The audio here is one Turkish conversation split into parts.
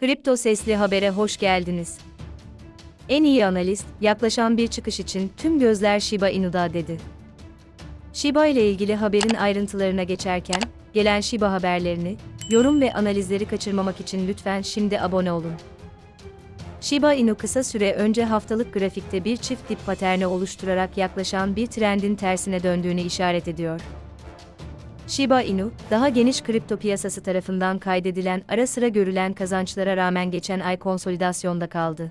Kripto Sesli Haber'e hoş geldiniz. En iyi analist, yaklaşan bir çıkış için tüm gözler Shiba Inu'da dedi. Shiba ile ilgili haberin ayrıntılarına geçerken, gelen Shiba haberlerini, yorum ve analizleri kaçırmamak için lütfen şimdi abone olun. Shiba Inu kısa süre önce haftalık grafikte bir çift dip paterni oluşturarak yaklaşan bir trendin tersine döndüğünü işaret ediyor. Shiba Inu, daha geniş kripto piyasası tarafından kaydedilen ara sıra görülen kazançlara rağmen geçen ay konsolidasyonda kaldı.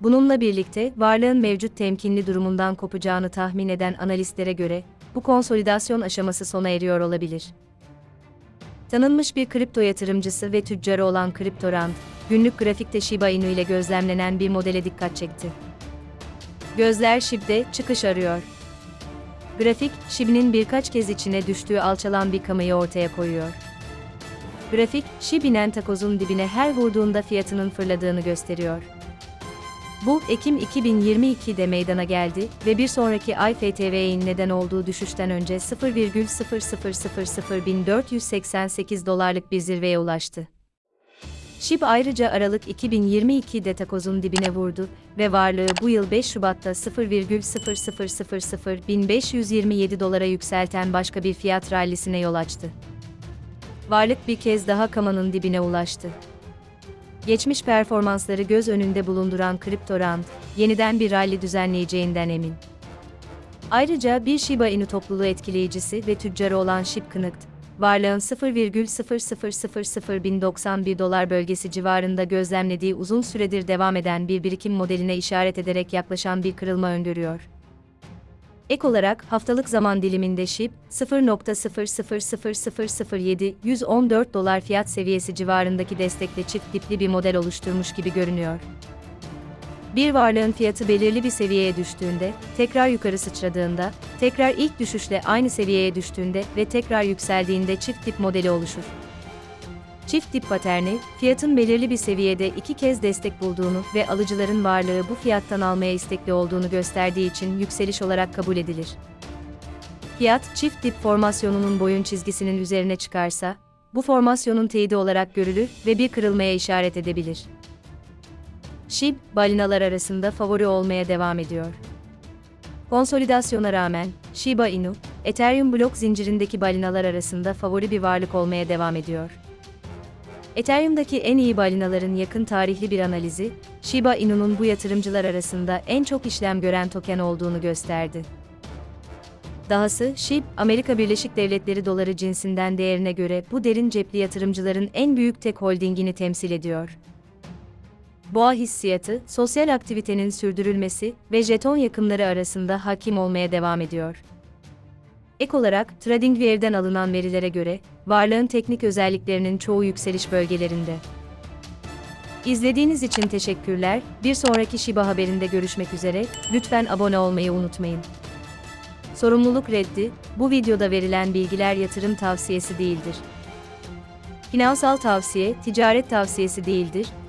Bununla birlikte varlığın mevcut temkinli durumundan kopacağını tahmin eden analistlere göre bu konsolidasyon aşaması sona eriyor olabilir. Tanınmış bir kripto yatırımcısı ve tüccarı olan CryptoRand, günlük grafikte Shiba Inu ile gözlemlenen bir modele dikkat çekti. Gözler SHIB'de çıkış arıyor. Grafik, SHIB'nin birkaç kez içine düştüğü alçalan bir kamayı ortaya koyuyor. Grafik, SHIB inen takozun dibine her vurduğunda fiyatının fırladığını gösteriyor. Bu, Ekim 2022'de meydana geldi ve bir sonraki ay FTV'nin neden olduğu düşüşten önce 0,0000488 dolarlık bir zirveye ulaştı. SHIB ayrıca Aralık 2022'de takozun dibine vurdu ve varlığı bu yıl 5 Şubat'ta 0,0000527 dolara yükselten başka bir fiyat rallisine yol açtı. Varlık bir kez daha kamanın dibine ulaştı. Geçmiş performansları göz önünde bulunduran CryptoRand, yeniden bir rally düzenleyeceğinden emin. Ayrıca bir Shiba Inu topluluğu etkileyicisi ve tüccarı olan SHIB Connect, varlığın 0,0001091 dolar bölgesi civarında gözlemlediği uzun süredir devam eden bir birikim modeline işaret ederek yaklaşan bir kırılma öngörüyor. Ek olarak haftalık zaman diliminde SHIB 0.000007 dolar fiyat seviyesi civarındaki destekle çift dipli bir model oluşturmuş gibi görünüyor. Bir varlığın fiyatı belirli bir seviyeye düştüğünde, tekrar yukarı sıçradığında, tekrar ilk düşüşle aynı seviyeye düştüğünde ve tekrar yükseldiğinde çift dip modeli oluşur. Çift dip paterni, fiyatın belirli bir seviyede iki kez destek bulduğunu ve alıcıların varlığı bu fiyattan almaya istekli olduğunu gösterdiği için yükseliş olarak kabul edilir. Fiyat, çift dip formasyonunun boyun çizgisinin üzerine çıkarsa, bu formasyonun teyidi olarak görülür ve bir kırılmaya işaret edebilir. SHIB, balinalar arasında favori olmaya devam ediyor. Konsolidasyona rağmen, Shiba Inu, Ethereum blok zincirindeki balinalar arasında favori bir varlık olmaya devam ediyor. Ethereum'daki en iyi balinaların yakın tarihli bir analizi, Shiba Inu'nun bu yatırımcılar arasında en çok işlem gören token olduğunu gösterdi. Dahası, SHIB, Amerika Birleşik Devletleri doları cinsinden değerine göre bu derin cepli yatırımcıların en büyük tek holdingini temsil ediyor. Boğa hissiyatı, sosyal aktivitenin sürdürülmesi ve jeton yakımları arasında hakim olmaya devam ediyor. Ek olarak, TradingView'den alınan verilere göre, varlığın teknik özelliklerinin çoğu yükseliş bölgelerinde. İzlediğiniz için teşekkürler, bir sonraki Shiba haberinde görüşmek üzere, lütfen abone olmayı unutmayın. Sorumluluk reddi, bu videoda verilen bilgiler yatırım tavsiyesi değildir. Finansal tavsiye, ticaret tavsiyesi değildir,